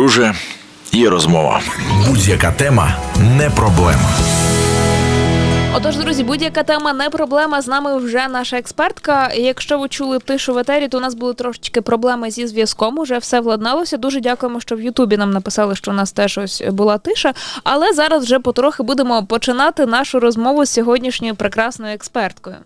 друже, є розмова. Будь-яка тема не проблема. Отож, друзі, будь-яка тема не проблема. З нами вже наша експертка. Якщо ви чули тишу в етері, то у нас були трошечки проблеми зі зв'язком. Уже все владналося. Дуже дякуємо, що в Ютубі нам написали, що у нас теж ось була тиша. Але зараз вже потрохи будемо починати нашу розмову з сьогоднішньою прекрасною експерткою.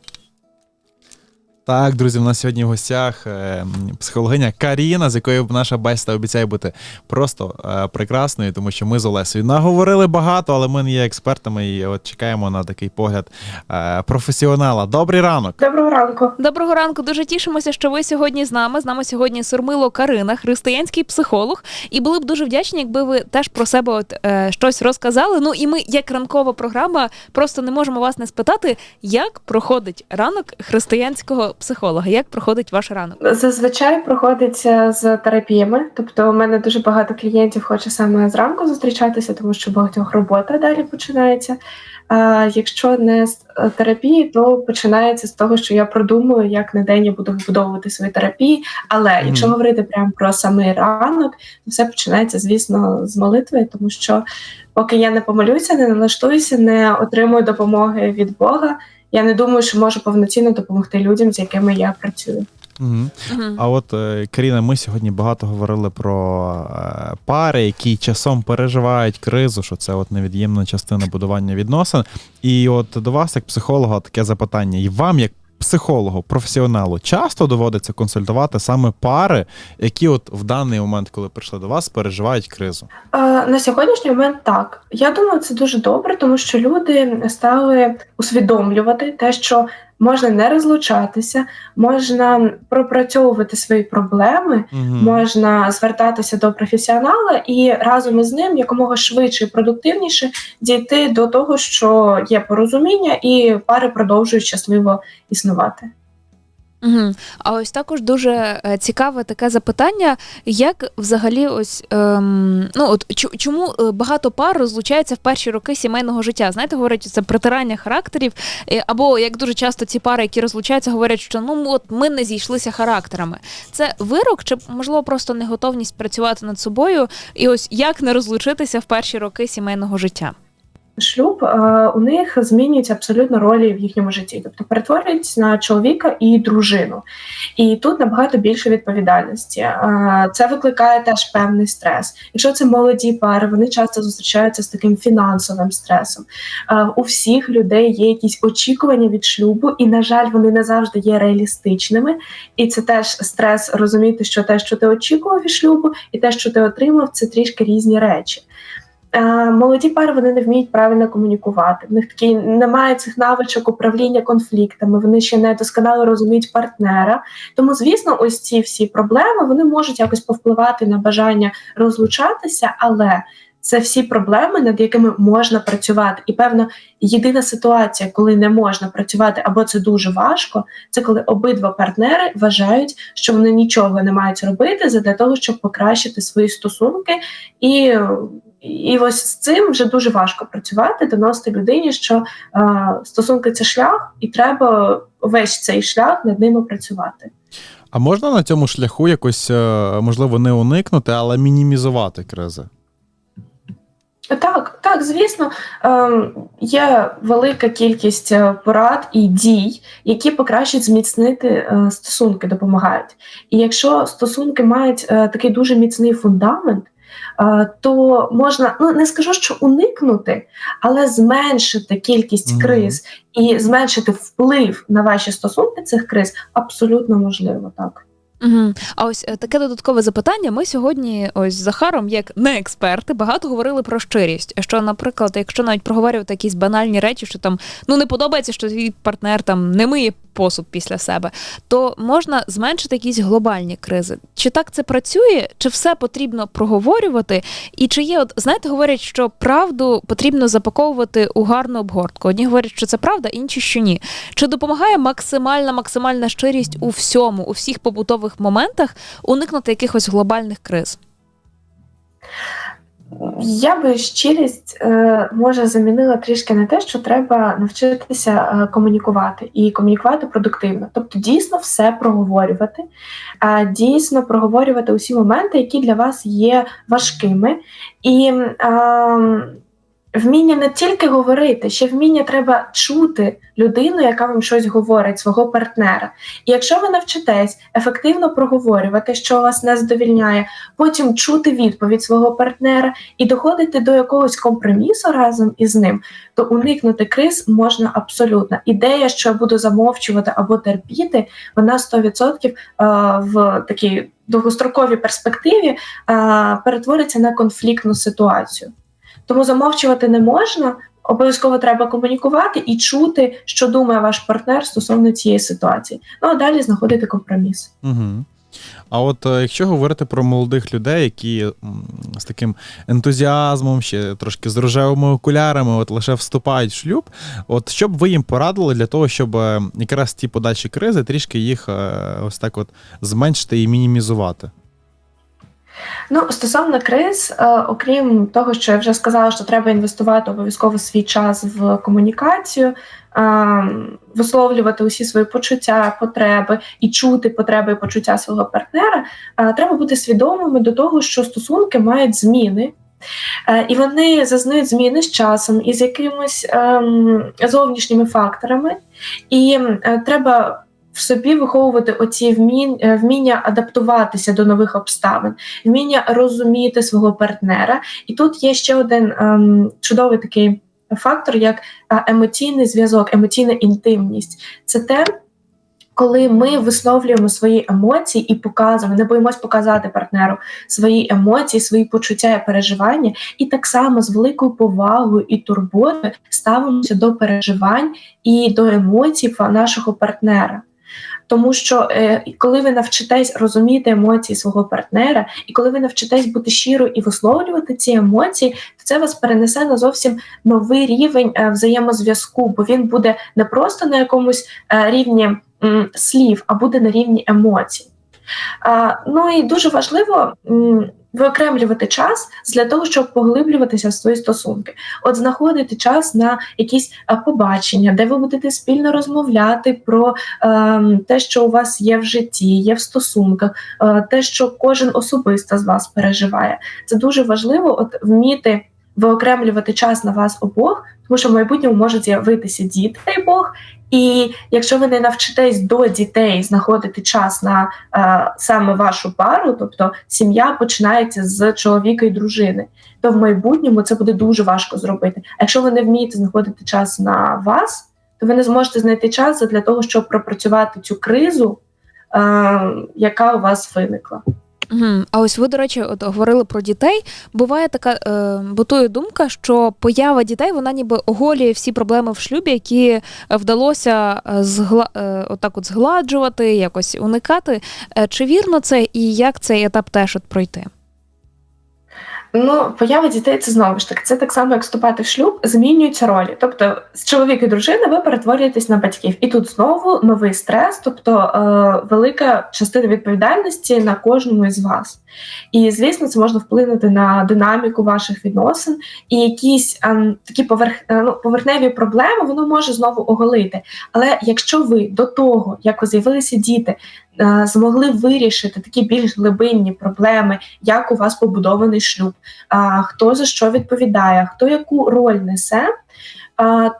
Так, друзі, у нас сьогодні в гостях е, психологиня Каріна, з якою наша бесіда обіцяє бути просто е, прекрасною, тому що ми з Олесею наговорили багато, але ми не є експертами і от чекаємо на такий погляд е, професіонала. Добрий ранок. Доброго ранку. Доброго ранку. Дуже тішимося, що ви сьогодні з нами. З нами сьогодні Сурмило Карина, християнський психолог. І були б дуже вдячні, якби ви теж про себе от, е, щось розказали. Ну і ми, як ранкова програма, просто не можемо вас не спитати, як проходить ранок християнського психолога. Як проходить ваш ранок? Зазвичай проходиться з терапіями. Тобто, у мене дуже багато клієнтів хоче саме зранку зустрічатися, тому що багатьох робота далі починається. А якщо не з е, терапії, то починається з того, що я продумую, як на день я буду вбудовувати свої терапії. Але Мгм. якщо говорити прямо про самий ранок, то все починається, звісно, з молитви, тому що поки я не помолюся, не налаштуюся, не отримую допомоги від Бога. Я не думаю, що можу повноцінно допомогти людям, з якими я працюю. Угу. Угу. А от е, Каріна, ми сьогодні багато говорили про е, пари, які часом переживають кризу, що це от невід'ємна частина будування відносин. І от до вас, як психолога, таке запитання, і вам, як психологу, професіоналу, часто доводиться консультувати саме пари, які от в даний момент, коли прийшли до вас, переживають кризу. Е, На сьогоднішній момент так. Я думаю, це дуже добре, тому що люди стали усвідомлювати те, що можна не розлучатися, можна пропрацьовувати свої проблеми, Угу. можна звертатися до професіонала і разом із ним якомога швидше і продуктивніше дійти до того, що є порозуміння, і пари продовжують щасливо існувати. Угу. А ось також дуже е, цікаве таке запитання, як взагалі ось ем, ну от чому е, багато пар розлучаються в перші роки сімейного життя? Знаєте, говорять, це притирання характерів, е, або як дуже часто ці пари, які розлучаються, говорять, що ну от ми не зійшлися характерами. Це вирок, чи можливо просто неготовність працювати над собою, і ось як не розлучитися в перші роки сімейного життя? Шлюб, у них змінюються абсолютно ролі в їхньому житті, тобто перетворюються на чоловіка і дружину. І тут набагато більше відповідальності. Це викликає теж певний стрес. Якщо це молоді пари, вони часто зустрічаються з таким фінансовим стресом. У всіх людей є якісь очікування від шлюбу, і, на жаль, вони не завжди є реалістичними. І це теж стрес розуміти, що те, що ти очікував від шлюбу, і те, що ти отримав, це трішки різні речі. Е, Молоді пари вони не вміють правильно комунікувати. В них такі немає цих навичок управління конфліктами. Вони ще не досконало розуміють партнера. Тому, звісно, ось ці всі проблеми вони можуть якось повпливати на бажання розлучатися, але це всі проблеми, над якими можна працювати. І певно, єдина ситуація, коли не можна працювати, або це дуже важко, це коли обидва партнери вважають, що вони нічого не мають робити для того, щоб покращити свої стосунки і. І ось з цим вже дуже важко працювати, доносити людині, що е, стосунки це шлях, і треба весь цей шлях над ними працювати. А можна на цьому шляху якось, е, можливо, не уникнути, але мінімізувати кризи? Так, так, звісно, ем, є велика кількість е, порад і дій, які покращать зміцнити стосунки, допомагають. І якщо стосунки мають такий дуже міцний фундамент, то можна ну не скажу, що уникнути, але зменшити кількість Мгм. криз і зменшити вплив на ваші стосунки цих криз абсолютно можливо так. Угу. А ось е, таке додаткове запитання. Ми сьогодні, ось з Захаром, як не експерти, багато говорили про щирість. Що, наприклад, якщо навіть проговорювати якісь банальні речі, що там ну не подобається, що твій партнер там не миє посуд після себе, то можна зменшити якісь глобальні кризи. Чи так це працює, чи все потрібно проговорювати? І чи є, от знаєте, говорять, що правду потрібно запаковувати у гарну обгортку. Одні говорять, що це правда, інші що ні. Чи допомагає максимальна максимальна щирість у всьому, у всіх побутових моментах уникнути якихось глобальних криз? Я би щирість е, може замінила трішки на те, що треба навчитися е, комунікувати і комунікувати продуктивно. Тобто дійсно все проговорювати, дійсно проговорювати усі моменти, які для вас є важкими. І е, вміння не тільки говорити, ще вміння треба чути людину, яка вам щось говорить, свого партнера. І якщо ви навчитесь ефективно проговорювати, що вас не задовільняє, потім чути відповідь свого партнера і доходити до якогось компромісу разом із ним, то уникнути криз можна абсолютно. Ідея, що я буду замовчувати або терпіти, вона 100% е, в такій довгостроковій перспективі е, перетвориться на конфліктну ситуацію. Тому замовчувати не можна. Обов'язково треба комунікувати і чути, що думає ваш партнер стосовно цієї ситуації. Ну а далі знаходити компроміс. Угу. А от е, якщо говорити про молодих людей, які з таким ентузіазмом, ще трошки з рожевими окулярами, от лише вступають в шлюб, от що б ви їм порадили для того, щоб е, якраз ті подальші кризи трішки їх е, ось так от зменшити і мінімізувати? Ну, стосовно криз, е, окрім того, що я вже сказала, що треба інвестувати обов'язково свій час в комунікацію, е, висловлювати усі свої почуття, потреби і чути потреби і почуття свого партнера, е, треба бути свідомими до того, що стосунки мають зміни. І вони зазнають зміни з часом і з якимись ем, зовнішніми факторами, і е, треба в собі виховувати оці е, вміння адаптуватися до нових обставин, вміння розуміти свого партнера. І тут є ще один ем, чудовий такий фактор, як е, емоційний зв'язок, емоційна інтимність. Це те. Коли ми висловлюємо свої емоції і показуємо, не боїмось показати партнеру свої емоції, свої почуття і переживання, і так само з великою повагою і турботою ставимося до переживань і до емоцій нашого партнера. Тому що е, коли ви навчитесь розуміти емоції свого партнера, і коли ви навчитесь бути щиро і висловлювати ці емоції, то це вас перенесе на зовсім новий рівень е, взаємозв'язку, бо він буде не просто на якомусь е, рівні м, слів, а буде на рівні емоцій. Ну і дуже важливо виокремлювати час для того, щоб поглиблюватися в свої стосунки. От знаходити час на якісь е, побачення, де ви будете спільно розмовляти про е, те, що у вас є в житті, є в стосунках, е, те, що кожен особисто з вас переживає. Це дуже важливо, от вміти виокремлювати час на вас обох, тому що в майбутньому можуть з'явитися діти, дай Бог. І якщо ви не навчитесь до дітей знаходити час на е, саме вашу пару, тобто сім'я починається з чоловіка і дружини, то в майбутньому це буде дуже важко зробити. А якщо ви не вмієте знаходити час на вас, то ви не зможете знайти час для того, щоб пропрацювати цю кризу, е, яка у вас виникла. Угу. А ось ви, до речі, от говорили про дітей. Буває така е, бутує думка, що поява дітей вона ніби оголює всі проблеми в шлюбі, які е, вдалося е, згла, е, отак от згладжувати, якось уникати. Е, чи вірно це і як цей етап теж от пройти? Ну, поява дітей це знову ж таки. Це так само, як вступати в шлюб, змінюються ролі. Тобто, з чоловіка і дружини ви перетворюєтесь на батьків, і тут знову новий стрес, тобто е, велика частина відповідальності на кожному із вас. І звісно, це можна вплинути на динаміку ваших відносин, і якісь е, такі поверх, е, ну, поверхневі проблеми воно може знову оголити. Але якщо ви до того, як з'явилися діти, змогли вирішити такі більш глибинні проблеми, як у вас побудований шлюб, хто за що відповідає, хто яку роль несе.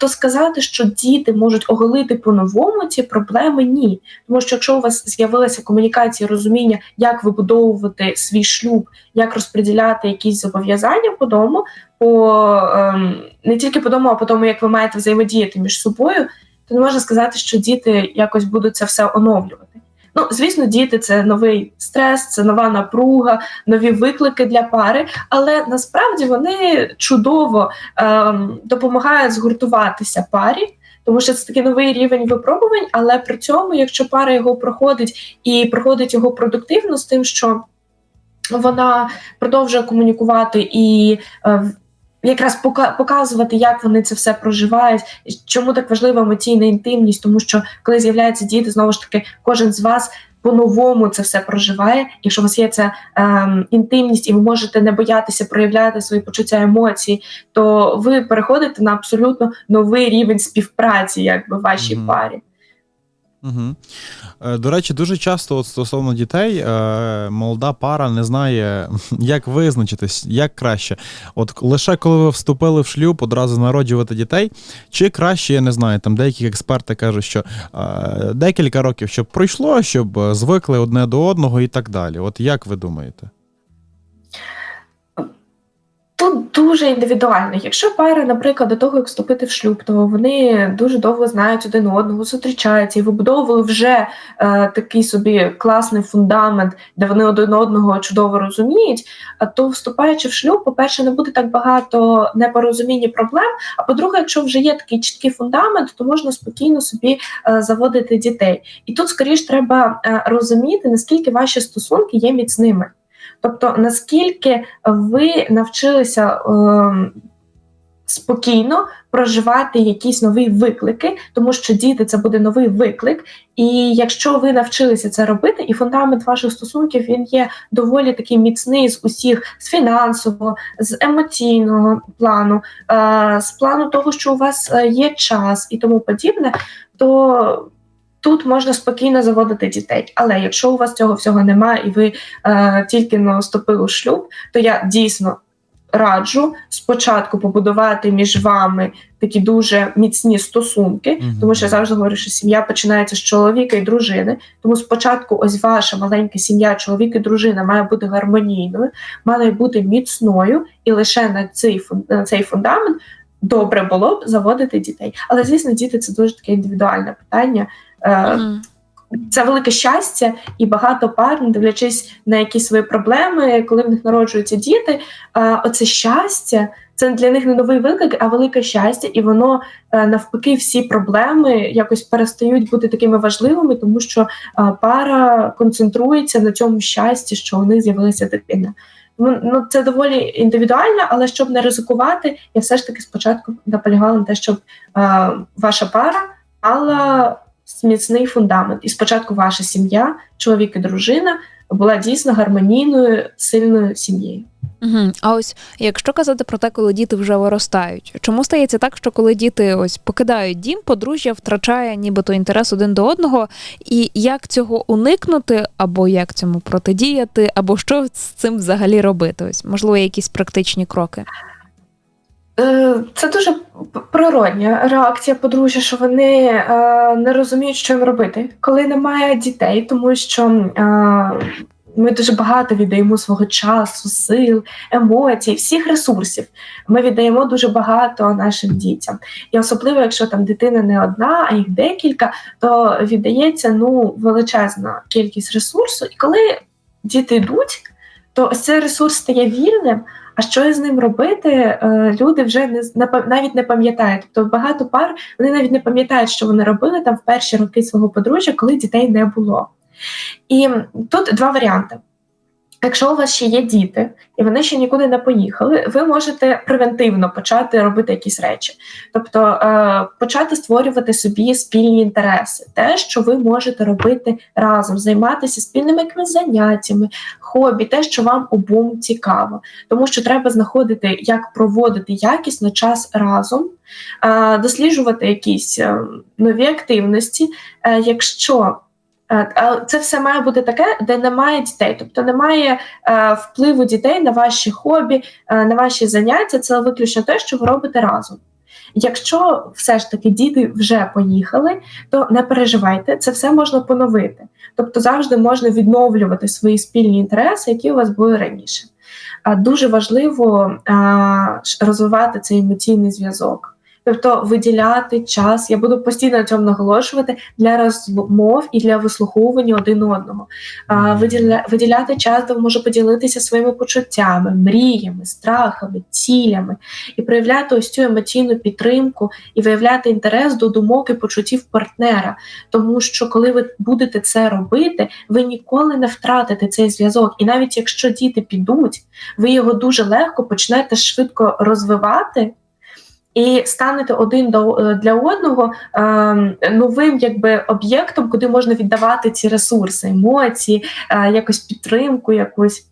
То сказати, що діти можуть оголити по-новому ці проблеми ні. Тому що якщо у вас з'явилася комунікація, розуміння, як вибудовувати свій шлюб, як розподіляти якісь зобов'язання по дому, по ем, не тільки по дому, а по тому, як ви маєте взаємодіяти між собою, то не можна сказати, що діти якось будуть це все оновлювати. Ну, звісно, діти це новий стрес, це нова напруга, нові виклики для пари, але насправді вони чудово ем, допомагають згуртуватися парі. Тому що це такий новий рівень випробувань, але при цьому, якщо пара його проходить і проходить його продуктивно з тим, що вона продовжує комунікувати і е, якраз показувати, як вони це все проживають, чому так важлива емоційна інтимність, тому що коли з'являються діти, знову ж таки, кожен з вас по-новому це все проживає. Якщо у вас є ця ем, інтимність, і ви можете не боятися проявляти свої почуття емоцій, то ви переходите на абсолютно новий рівень співпраці, якби в вашій Мгм. парі. Угу. До речі, дуже часто от стосовно дітей е, молода пара не знає, як визначитись, як краще. От лише коли ви вступили в шлюб, одразу народжувати дітей, чи краще, я не знаю, там деякі експерти кажуть, що е, декілька років щоб пройшло, щоб звикли одне до одного і так далі. От як ви думаєте? Тут дуже індивідуально. Якщо пара, наприклад, до того, як вступити в шлюб, то вони дуже довго знають один одного, зустрічаються і вибудовували вже е, такий собі класний фундамент, де вони один одного чудово розуміють. А то, вступаючи в шлюб, по-перше, не буде так багато непорозумінь і проблем. А по-друге, якщо вже є такий чіткий фундамент, то можна спокійно собі е, заводити дітей. І тут скоріш треба е, розуміти, наскільки ваші стосунки є міцними. Тобто, наскільки ви навчилися е, спокійно проживати якісь нові виклики, тому що діти це буде новий виклик. І якщо ви навчилися це робити, і фундамент ваших стосунків він є доволі такий міцний з усіх з фінансового, з емоційного плану, е, з плану того, що у вас е, є час і тому подібне, то Тут можна спокійно заводити дітей, але якщо у вас цього всього немає і ви е, тільки но вступили в шлюб, то я дійсно раджу спочатку побудувати між вами такі дуже міцні стосунки, Мгм. тому що я завжди говорю, що сім'я починається з чоловіка і дружини. Тому спочатку, ось ваша маленька сім'я, чоловік і дружина має бути гармонійною, має бути міцною, і лише на цей на цей фундамент добре було б заводити дітей. Але звісно, діти це дуже таке індивідуальне питання. Е, це велике щастя, і багато пар, не дивлячись на якісь свої проблеми, коли в них народжуються діти. е, Оце щастя, це для них не новий виклик, а велике щастя, і воно е, навпаки всі проблеми якось перестають бути такими важливими, тому що пара концентрується на цьому щасті, що у них з'явилася дитина. Ну, ну це доволі індивідуально, але щоб не ризикувати, я все ж таки спочатку наполягала на те, щоб ваша пара мала міцний фундамент. І спочатку ваша сім'я, чоловік і дружина, була дійсно гармонійною, сильною сім'єю. Угу. А ось якщо казати про те, коли діти вже виростають, чому стається так, що коли діти ось покидають дім, подружжя втрачає нібито інтерес один до одного, і як цього уникнути, або як цьому протидіяти, або що з цим взагалі робити? Ось можливо, якісь практичні кроки. Е, Це дуже природня реакція подружжя, що вони е, не розуміють, що їм робити, коли немає дітей, тому що е, ми дуже багато віддаємо свого часу, сил, емоцій, всіх ресурсів. Ми віддаємо дуже багато нашим дітям. І особливо, якщо там дитина не одна, а їх декілька, то віддається ну величезна кількість ресурсу. І коли діти йдуть, то ось цей ресурс стає вільним. А що з ним робити, е, люди вже не навіть не пам'ятають. Тобто багато пар вони навіть не пам'ятають, що вони робили там в перші роки свого подружжя, коли дітей не було. І тут два варіанти. Якщо у вас ще є діти, і вони ще нікуди не поїхали, ви можете превентивно почати робити якісь речі, тобто е, почати створювати собі спільні інтереси, те, що ви можете робити разом, займатися спільними якимись заняттями, хобі, те, що вам обом цікаво, тому що треба знаходити, як проводити якісно час разом, е, досліджувати якісь е, нові активності. Якщо е, а це все має бути таке, де немає дітей, тобто немає е, впливу дітей на ваші хобі, е, на ваші заняття. Це виключно те, що ви робите разом. Якщо все ж таки діти вже поїхали, то не переживайте, це все можна поновити. Тобто завжди можна відновлювати свої спільні інтереси, які у вас були раніше. А дуже важливо ш- розвивати цей емоційний зв'язок. Тобто виділяти час, я буду постійно на цьому наголошувати для розмов і для вислуховування один одного. А, виділя, виділяти час, де може поділитися своїми почуттями, мріями, страхами, цілями і проявляти ось цю емоційну підтримку і виявляти інтерес до думок і почуттів партнера. Тому що коли ви будете це робити, ви ніколи не втратите цей зв'язок. І навіть якщо діти підуть, ви його дуже легко почнете швидко розвивати. І станете один до е, для одного е, новим якби об'єктом, куди можна віддавати ці ресурси, емоції, е, якось підтримку, якусь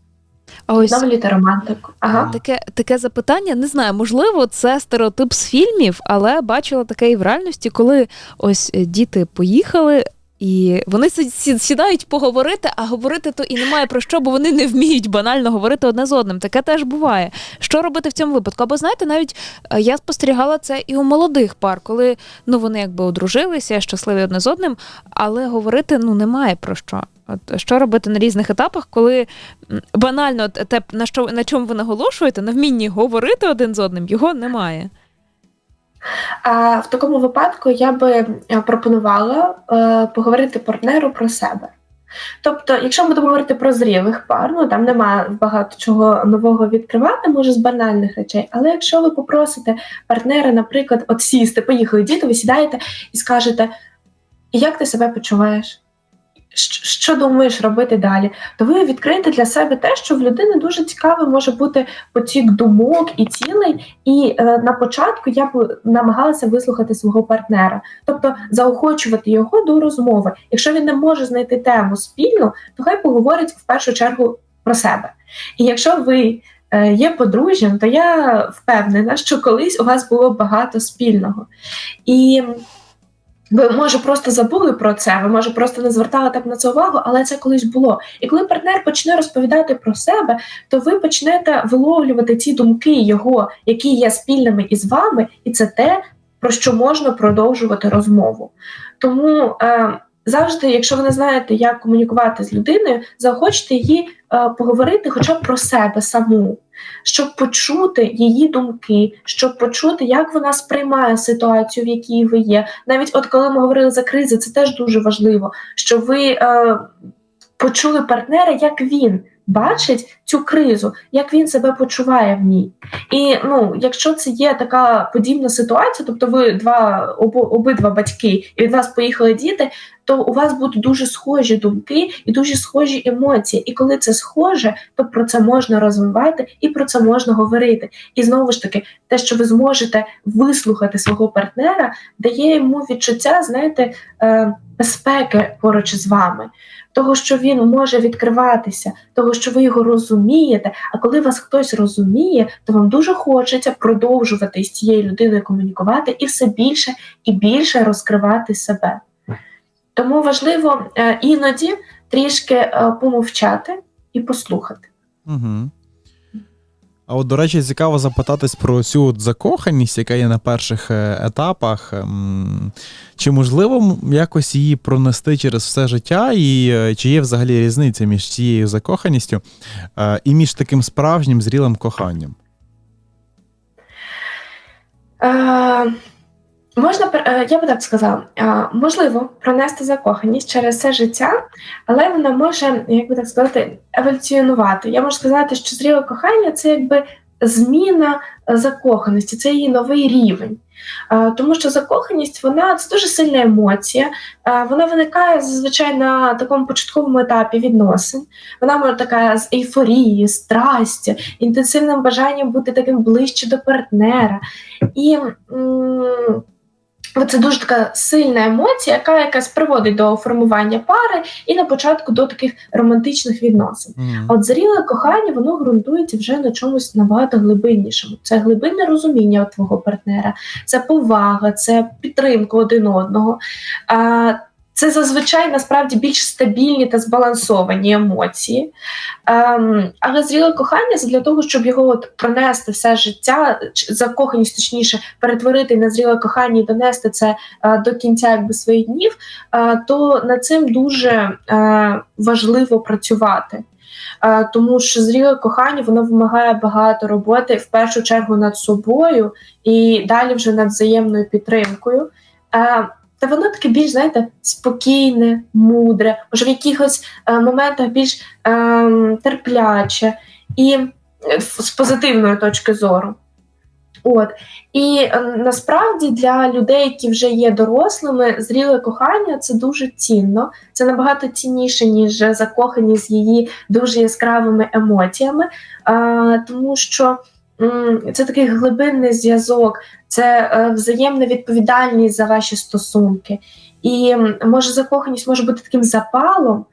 А ось романтику. Ага. таке, таке запитання, не знаю, можливо, це стереотип з фільмів, але бачила таке і в реальності, коли ось е, діти поїхали. І вони сі- сі- сідають поговорити, а говорити то і немає про що, бо вони не вміють банально говорити одне з одним. Таке теж буває. Що робити в цьому випадку? Або знаєте, навіть е, я спостерігала це і у молодих пар, коли ну вони якби одружилися, щасливі одне з одним, але говорити ну немає про що. От що робити на різних етапах, коли банально те, на що на чому ви наголошуєте, на вмінні говорити один з одним, його немає. В такому випадку я би е, пропонувала е, поговорити партнеру про себе. Тобто, якщо ми будемо говорити про зрілих пар, ну там немає багато чого нового відкривати, може з банальних речей. Але якщо ви попросите партнера, наприклад, от сісти, поїхали діти, ви сідаєте і скажете, як ти себе почуваєш? Що думаєш робити далі? То ви відкриєте для себе те, що в людини дуже цікавий може бути потік думок і цілей, і е, на початку я б намагалася вислухати свого партнера, тобто заохочувати його до розмови. Якщо він не може знайти тему спільну, то хай поговорить в першу чергу про себе. І якщо ви е, є подружжям, то я впевнена, що колись у вас було багато спільного. І ви може просто забули про це, ви може просто не звертали так на це увагу, але це колись було. І коли партнер почне розповідати про себе, то ви почнете виловлювати ці думки його, які є спільними із вами, і це те, про що можна продовжувати розмову. Тому е, завжди, якщо ви не знаєте, як комунікувати з людиною, заохочте її е, поговорити хоча б про себе саму, щоб почути її думки, щоб почути, як вона сприймає ситуацію, в якій ви є. Навіть от коли ми говорили за кризи, це теж дуже важливо, що ви е, почули партнера, як він бачить цю кризу, як він себе почуває в ній. І ну, якщо це є така подібна ситуація, тобто ви два обо, обидва батьки, і від вас поїхали діти, то у вас будуть дуже схожі думки і дуже схожі емоції. І коли це схоже, то про це можна розвивати і про це можна говорити. І знову ж таки, те, що ви зможете вислухати свого партнера, дає йому відчуття, знаєте, е, безпеки поруч з вами, того, що він може відкриватися, того, що ви його розумієте. А коли вас хтось розуміє, то вам дуже хочеться продовжувати з цією людиною комунікувати і все більше і більше розкривати себе. Тому важливо е, іноді трішки е, помовчати і послухати. Угу. А от, до речі, цікаво запитатись про цю от закоханість, яка є на перших е, етапах. Чи можливо якось її пронести через все життя, і е, чи є взагалі різниця між цією закоханістю е, і між таким справжнім зрілим коханням? Можна е, я би так сказала, можливо пронести закоханість через все життя, але вона може, як би так сказати, еволюціонувати. Я можу сказати, що зріле кохання це якби зміна е, закоханості, це її новий рівень. Тому що закоханість вона це дуже сильна емоція. Вона виникає зазвичай на такому початковому етапі відносин. Вона може така з ейфорії, страстю, інтенсивним бажанням бути таким ближче до партнера. І м, це дуже така сильна емоція, яка якась приводить до формування пари і на початку до таких романтичних відносин. Mm. А От зріле кохання воно ґрунтується вже на чомусь набагато глибиннішому. Це глибинне розуміння твого партнера, це повага, це підтримка один одного. А, Це зазвичай насправді більш стабільні та збалансовані емоції. Ем, але зріле кохання це для того, щоб його от пронести все життя, закоханість, точніше, перетворити на зріле кохання і донести це е, до кінця якби, своїх днів, е, то над цим дуже е, важливо працювати. Е, Тому що зріле кохання воно вимагає багато роботи в першу чергу над собою і далі вже над взаємною підтримкою. Е, Та воно таке більш, знаєте, спокійне, мудре, може в якихось е, моментах більш е, терпляче і е, з позитивної точки зору. От. І е, насправді для людей, які вже є дорослими, зріле кохання це дуже цінно. Це набагато цінніше, ніж закохані з її дуже яскравими емоціями, е, тому що це такий глибинний зв'язок, це е, взаємна відповідальність за ваші стосунки. І може закоханість може бути таким запалом,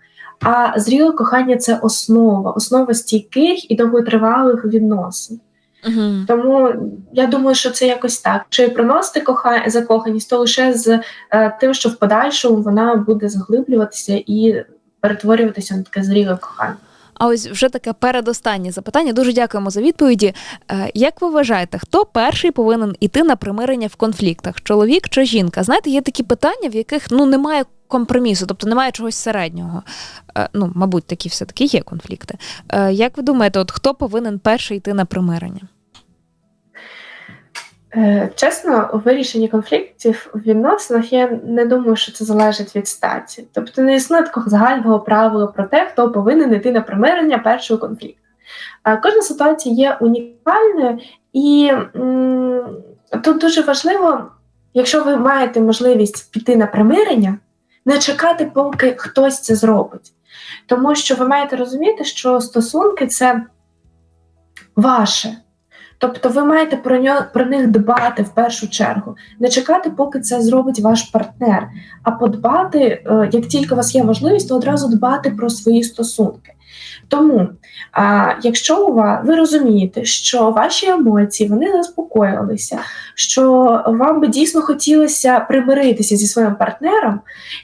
а зріле кохання це основа, основа стійких і довготривалих відносин. Угу. Тому я думаю, що це якось так. Чи приносити коха... закоханість, то лише з е, тим, що в подальшому вона буде заглиблюватися і перетворюватися на таке зріле кохання. А ось вже таке передостаннє запитання. Дуже дякуємо за відповіді. Е, Як ви вважаєте, хто перший повинен іти на примирення в конфліктах? Чоловік чи жінка? Знаєте, є такі питання, в яких ну немає компромісу, тобто немає чогось середнього. Е, Ну, мабуть, такі все таки є конфлікти. Е, Як ви думаєте, от хто повинен перший йти на примирення? Е, Чесно, у вирішенні конфліктів в відносинах я не думаю, що це залежить від статі. Тобто не існує такого загального правила про те, хто повинен йти на примирення першого конфлікту. Е, Кожна ситуація є унікальною, і тут дуже важливо, якщо ви маєте можливість піти на примирення, не чекати, поки хтось це зробить. Тому що ви маєте розуміти, що стосунки це ваше. Тобто ви маєте про нього про них дбати в першу чергу, не чекати, поки це зробить ваш партнер, а подбати, е, як тільки у вас є можливість, то одразу дбати про свої стосунки. Тому, а, якщо у вас ви розумієте, що ваші емоції вони заспокоїлися, що вам би дійсно хотілося примиритися зі своїм партнером,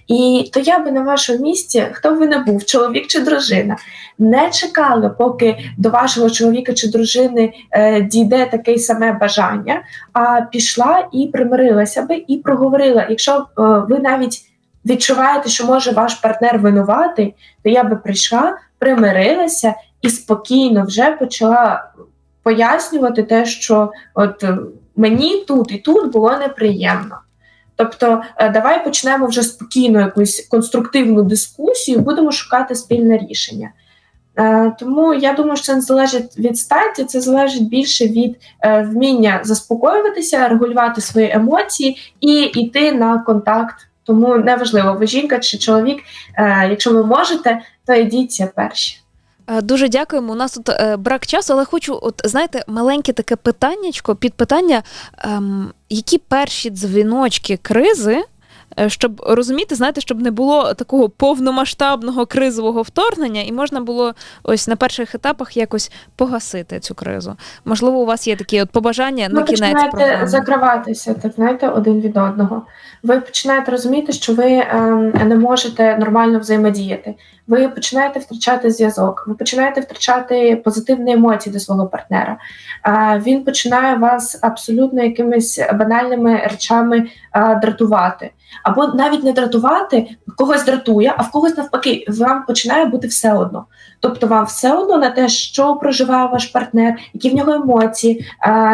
і то я би на вашому місці, хто б ви не був, чоловік чи дружина, не чекали, поки до вашого чоловіка чи дружини е, дійде таке саме бажання, а пішла і примирилася би і проговорила. Якщо е, ви навіть відчуваєте, що може ваш партнер винуватий, то я би прийшла, примирилася і спокійно вже почала пояснювати те, що от е, мені тут і тут було неприємно. Тобто, е, давай почнемо вже спокійно якусь конструктивну дискусію, будемо шукати спільне рішення. Е, Тому я думаю, що це не залежить від статі, це залежить більше від вміння заспокоюватися, регулювати свої емоції і йти на контакт. Тому неважливо, ви жінка чи чоловік. Е, Якщо ви можете, то йдіться перші. Е, Дуже дякуємо. У нас тут е, брак часу, але хочу, от знаєте, маленьке таке питаннячко, підпитання, ем, які перші дзвіночки кризи, щоб розуміти, знаєте, щоб не було такого повномасштабного кризового вторгнення, і можна було ось на перших етапах якось погасити цю кризу. Можливо, у вас є такі от побажання на кінець починаєте програми. закриватися, так знаєте, один від одного. Ви починаєте розуміти, що ви е, не можете нормально взаємодіяти. Ви починаєте втрачати зв'язок, ви починаєте втрачати позитивні емоції до свого партнера. Він починає вас абсолютно якимись банальними речами дратувати. Або навіть не дратувати, когось дратує, а в когось навпаки, вам починає бути все одно. Тобто вам все одно на те, що проживає ваш партнер, які в нього емоції,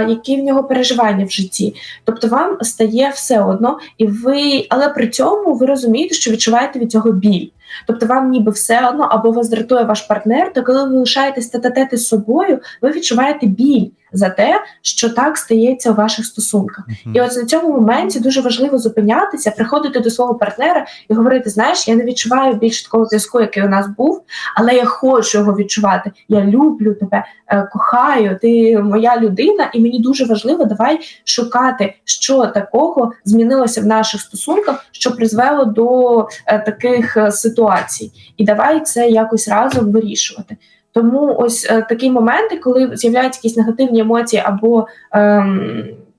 які в нього переживання в житті. Тобто вам стає все одно, і ви, але при цьому ви розумієте, що відчуваєте від цього біль. Тобто вам ніби все одно, або вас дратує ваш партнер, то коли ви лишаєтесь тет-а-тет собою, ви відчуваєте біль за те, що так стається у ваших стосунках. Мгм. І от на цьому моменті дуже важливо зупинятися, приходити до свого партнера і говорити: знаєш, я не відчуваю більше такого зв'язку, який у нас був, але я хочу його відчувати. Я люблю тебе, е, кохаю, ти моя людина, і мені дуже важливо, давай шукати, що такого змінилося в наших стосунках, що призвело до е, таких е, ситуацій. І давай це якось разом вирішувати. Тому ось е, такі моменти, коли з'являються якісь негативні емоції або е,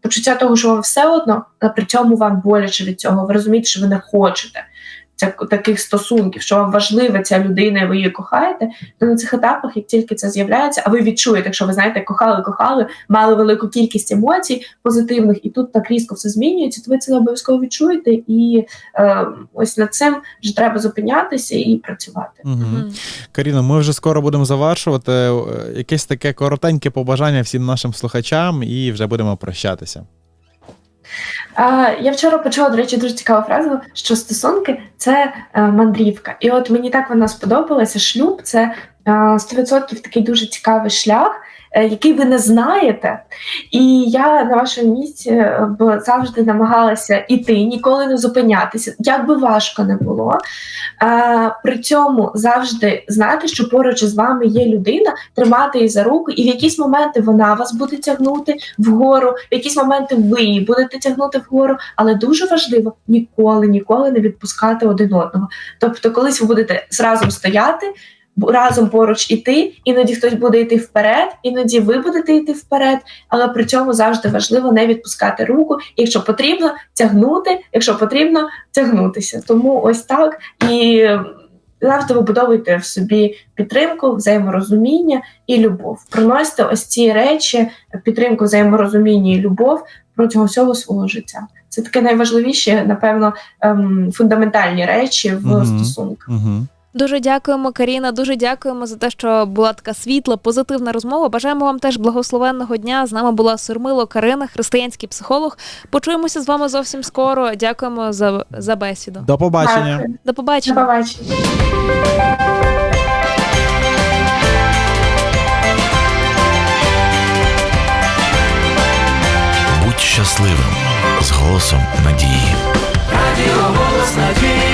почуття того, що вам все одно, а при цьому вам боляче від цього. Ви розумієте, що ви не хочете таких стосунків, що вам важлива ця людина, і ви її кохаєте. То на цих етапах, як тільки це з'являється, а ви відчуєте, якщо ви знаєте, кохали, кохали, мали велику кількість емоцій позитивних, і тут так різко все змінюється, то ви це обов'язково відчуєте, і е, ось над цим вже треба зупинятися і працювати. Мгм. Каріно, ми вже скоро будемо завершувати. Е, Якесь таке коротеньке побажання всім нашим слухачам, і вже будемо прощатися. Я вчора почула, до речі, дуже цікаву фразу, що стосунки це е, мандрівка. І от мені так вона сподобалася. Шлюб це е, 100% такий дуже цікавий шлях, е, який ви не знаєте. І я на вашому місці е, б завжди намагалася іти, ніколи не зупинятися, як би важко не було. Е, При цьому завжди знати, що поруч із вами є людина, тримати її за руку, і в якісь моменти вона вас буде тягнути вгору, в якісь моменти ви її будете тягнути вгору. Але дуже важливо ніколи, ніколи не відпускати один одного. Тобто, колись ви будете разом стояти. Разом поруч іти, іноді хтось буде йти вперед, іноді ви будете йти вперед, але при цьому завжди важливо не відпускати руку. Якщо потрібно, тягнути, якщо потрібно, тягнутися. Тому ось так і завжди вибудовуйте в собі підтримку, взаєморозуміння і любов. Приносите ось ці речі, підтримку, взаєморозуміння і любов протягом всього свого життя. Це таке найважливіші, напевно, ем, фундаментальні речі в Мгм. стосунках. Угу. Дуже дякуємо, Каріна. Дуже дякуємо за те, що була така світла, позитивна розмова. Бажаємо вам теж благословенного дня. З нами була Сурмило Карина, християнський психолог. Почуємося з вами зовсім скоро. Дякуємо за, за бесіду. До побачення. Дякую. До До побачення. побачення. Будь щасливим з голосом надії. Радіо голос надії.